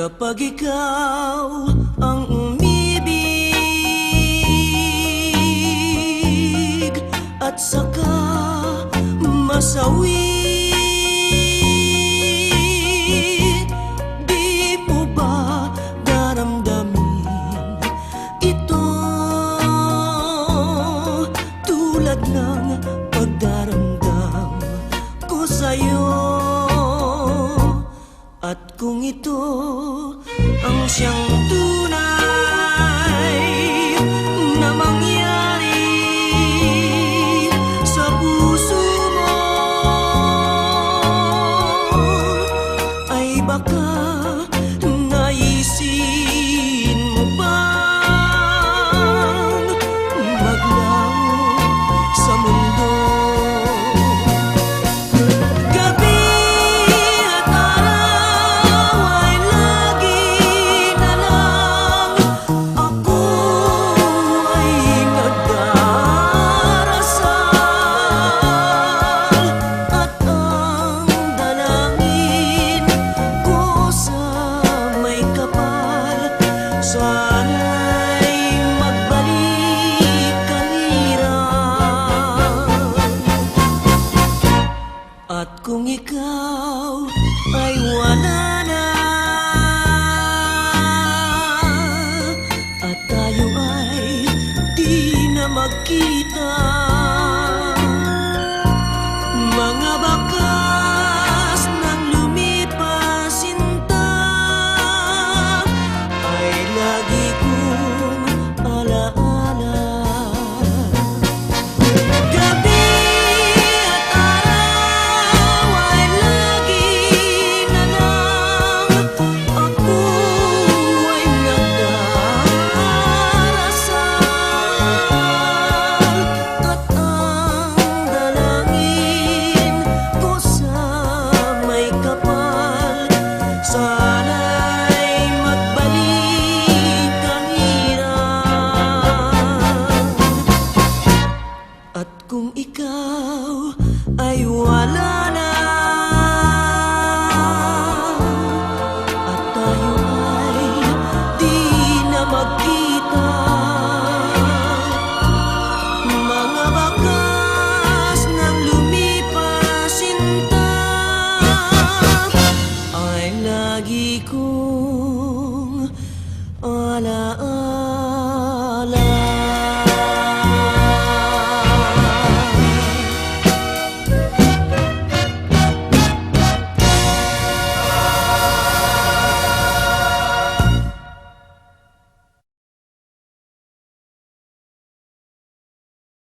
Kapag ikaw ang umibig At saka masawi Di mo ba daramdamin ito? Tulad ng pagdaramdam ko sa'yo. At kung ito ang at kung ikaw ay wala na At tayo ay di na magkita Kung ikaw ay wala na At tayo ay di na magkita Mga bakas ng lumipas sinta lagi kong alaala